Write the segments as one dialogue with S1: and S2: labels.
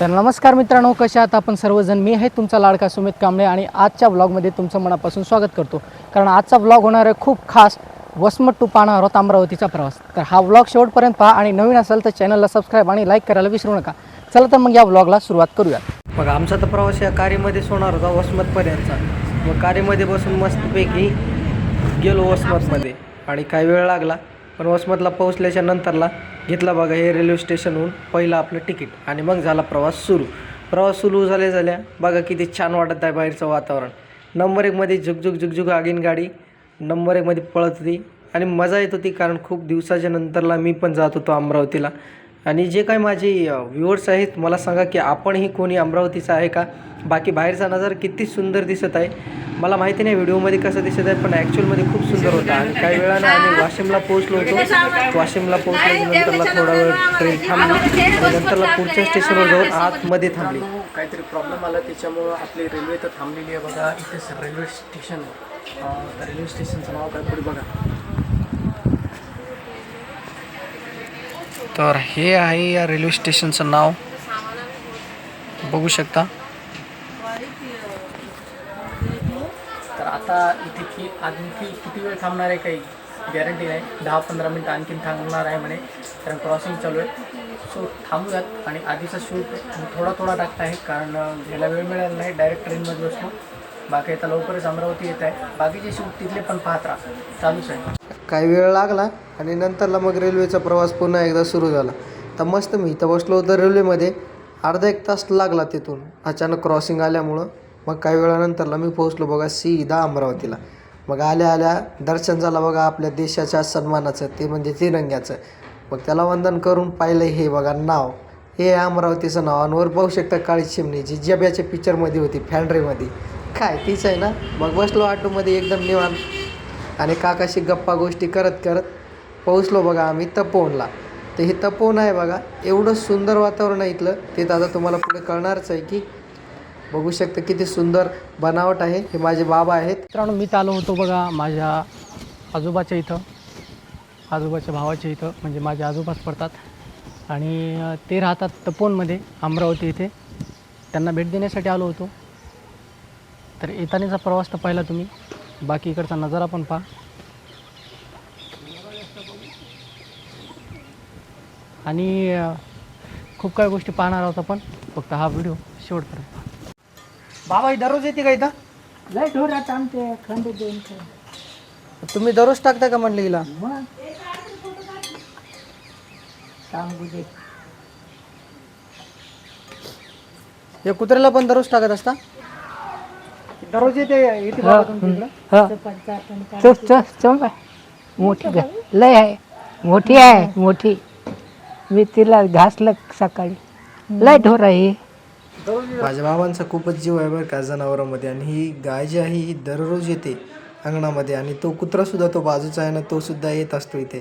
S1: तर नमस्कार मित्रांनो कशा आहात आपण सर्वजण? मी आहे तुमचा लाडका सुमित कांबळे आणि आजच्या ब्लॉगमध्ये तुमचं मनापासून स्वागत करतो. कारण आजचा ब्लॉग होणार आहे खूप खास वसमत टू पाहणार आहोत अमरावतीचा प्रवास. तर हा ब्लॉग शेवटपर्यंत पहा आणि नवीन असेल तर चॅनलला सबस्क्राईब आणि लाईक करायला विसरू नका. चला तर मग या ब्लॉगला सुरुवात करूया. बघा आमचा तर प्रवास या कारीमध्येच होणार होता वसमतपर्यंतचा. मग कारीमध्ये बसून मस्तपैकी गेलो वसमतमध्ये. आणि काही वेळ लागला पण वसमतला पोहोचल्याच्या नंतरला घेतला बघा हे रेल्वे स्टेशनहून पहिलं आपलं तिकीट आणि मग झाला प्रवास सुरू. प्रवास सुरू झाल्या झाल्या बघा किती छान वाटत आहे बाहेरचं वातावरण. नंबर एकमध्ये झुकझुक झुकझुक आगीन गाडी नंबर एकमध्ये पळत होती आणि मजा येत होती कारण खूप दिवसाच्या नंतरला मी पण जात होतो अमरावतीला. आणि जे काही माझे व्ह्युअर्स आहेत मला सांगा की आपणही कोणी अमरावतीचा आहे का? बाकी बाहेरचा नजारा किती सुंदर दिसत आहे. मला माहिती नाही व्हिडिओमध्ये कसं दिसत आहे पण ॲक्च्युअलमध्ये खूप सुंदर होता. आणि काही वेळानं आम्ही वाशिमला पोहोचलो होतो. वाशिमला पोहोचल्यानंतरला थोडा वेळ ट्रेन थांबली. आणि नंतरला पुढच्या स्टेशनवर जाऊन आतमध्ये थांबली.
S2: काहीतरी प्रॉब्लेम आला त्याच्यामुळं आपली रेल्वे तर थांबलेली आहे बघा. इथेच रेल्वे स्टेशन आहे. रेल्वे स्टेशनचं नाव काय पुढे बघा.
S1: तर हे आहे या रेल्वे स्टेशनचं नाव. बघू शकता
S2: तर आता इथे की आणखी किती वेळ थांबणार आहे काही? गॅरंटी नाही. दहा पंधरा मिनटं आणखीन थांबणार आहे म्हणे. कारण क्रॉसिंग चालू आहे. सो थांबूयात आणि आधीचा शूट थोडा थोडा टाकता आहे कारण गेला घ्यायला वेळ मिळाला नाही डायरेक्ट ट्रेनमध्ये बसलो बाकी आता लवकरच अमरावती येत आहे. बाकीचे शूट तिथले पण पाहत राहा. चालूच आहे.
S1: काही वेळ लागला आणि नंतरला मग रेल्वेचा प्रवास पुन्हा एकदा सुरू झाला. तर मस्त मी इथं बसलो होतो रेल्वेमध्ये अर्धा एक तास लागला तिथून. अचानक क्रॉसिंग आल्यामुळं. मग काही वेळानंतरला मी पोहोचलो बघा सीधा अमरावतीला. मग आल्या आल्या दर्शन झालं बघा आपल्या देशाच्या सन्मानाचं ते म्हणजे तिरंग्याचं. मग त्याला वंदन करून पाहिलं हे बघा नाव. हे आहे अमरावतीचं नाव आणि वर पाहू शकता काळी चिमणी जी जब्याच्या पिक्चरमध्ये होती फॅन्ड्रीमध्ये काय तीच आहे ना? मग बसलो ऑटोमध्ये एकदम निवान आणि काकाशी गप्पा गोष्टी करत करत पोहोचलो बघा आम्ही तपोवनला. तर हे तपोवन आहे बघा एवढं सुंदर वातावरण आहे इथलं. ते दादा आता तुम्हाला पुढे कळणारच आहे की बघू शकता किती सुंदर बनावट आहे. हे माझे बाबा आहेत. मित्रांनो मी आलो होतो बघा माझ्या आजोबाच्या इथं. आजोबाच्या भावाच्या इथं म्हणजे माझे आजोबाच पडतात. आणि ते राहतात तपोनमध्ये अमरावती इथे. त्यांना भेट देण्यासाठी आलो होतो. तर येतानाचा प्रवास तर पाहिला तुम्ही. बाकी इकडचा नजारा पण पहा. आणि खूप काही गोष्टी पाहणार आहोत आपण. फक्त हा व्हिडिओ शेवटपर्यंत पहा. बाबा ही दररोज येते का इथं?
S3: लय ढोरात आमचे खंड देऊन.
S1: तुम्ही दररोज टाकता का म्हणलं हिला?
S3: मग? सांगू दे.
S1: हे कुत्र्याला पण दररोज टाकत असता? दररोज येते येते बाबा तुमच्या इकडं?
S3: चपात आपण चल चल चल बाय. मोठी लय आहे. मोठी आहे मोठी. मी तिला घासलं सकाळी. लय ढोर आहे
S1: माझ्या बाबांचा खूपच जीव आहे बरं का जनावरांमध्ये. आणि ही गाय जी आहे ही दररोज येते अंगणामध्ये. आणि तो कुत्रासुद्धा तो बाजूचा आहे ना तो सुद्धा येत असतो इथे.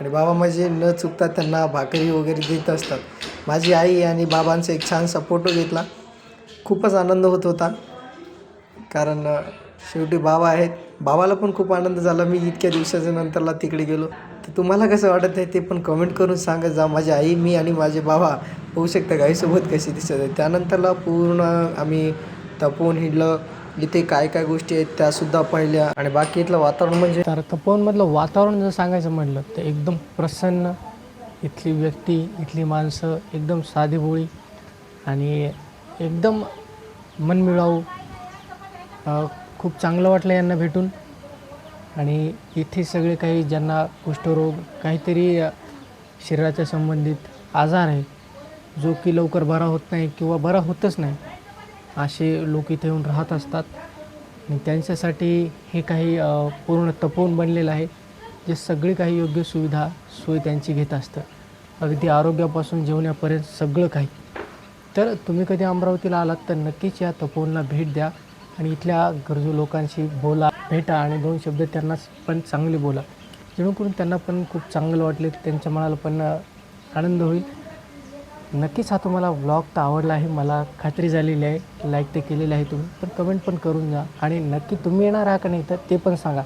S1: आणि बाबा माझे म्हणजे न चुकता त्यांना भाकरी वगैरे देत असतात. माझी आई आणि बाबांचा एक छानसा फोटो घेतला. खूपच आनंद होत होता. कारण शेवटी बाबा आहेत. बाबाला पण खूप आनंद झाला. मी इतक्या दिवसाच्या नंतरला तिकडे गेलो. तर तुम्हाला कसं वाटत आहे ते पण कमेंट करून सांगत जा माझी आई मी आणि माझे बाबा होऊ शकतं गाईसोबत कशी दिसत आहे. त्यानंतरला पूर्ण आम्ही तपोवन हिंडलं. इथे काय काय गोष्टी आहेत त्यासुद्धा पाहिल्या. आणि बाकी इथलं वातावरण म्हणजे? तर तपोवनमधलं वातावरण जर सांगायचं म्हटलं तर एकदम प्रसन्न. इथली व्यक्ती इथली माणसं एकदम साधीभोळी आणि एकदम मनमिळावू खूप चांगलं वाटलं यांना भेटून. आणि इथे सगळे काही ज्यांना कुष्ठरोग काहीतरी शरीराच्या संबंधित आजार आहे जो की लवकर बरा होत नाही किंवा बरा होतच नाही असे लोक इथे येऊन राहत असतात. आणि त्यांच्यासाठी हे काही पूर्ण तपोवन बनलेलं आहे जे सगळी काही योग्य सुविधा सोय त्यांची घेत असतं. अगदी आरोग्यापासून जेवण्यापर्यंत सगळं काही. तर तुम्ही कधी अमरावतीला आलात तर नक्कीच या तपोवनला भेट द्या. आणि इथल्या गरजू लोकांशी बोला भेटा आणि दोन शब्द त्यांना पण चांगले बोला. जेणेकरून त्यांना पण खूप चांगलं वाटले त्यांच्या मनाला पण आनंद होईल. नक्कीच हा तुम्हाला व्लॉग तर आवडला आहे मला खात्री झालेली आहे. लाईक ते केलेलं आहे तुम्ही पण कमेंट पण करून जा. आणि नक्की तुम्ही येणार आहात का नाही तर ते पण सांगा.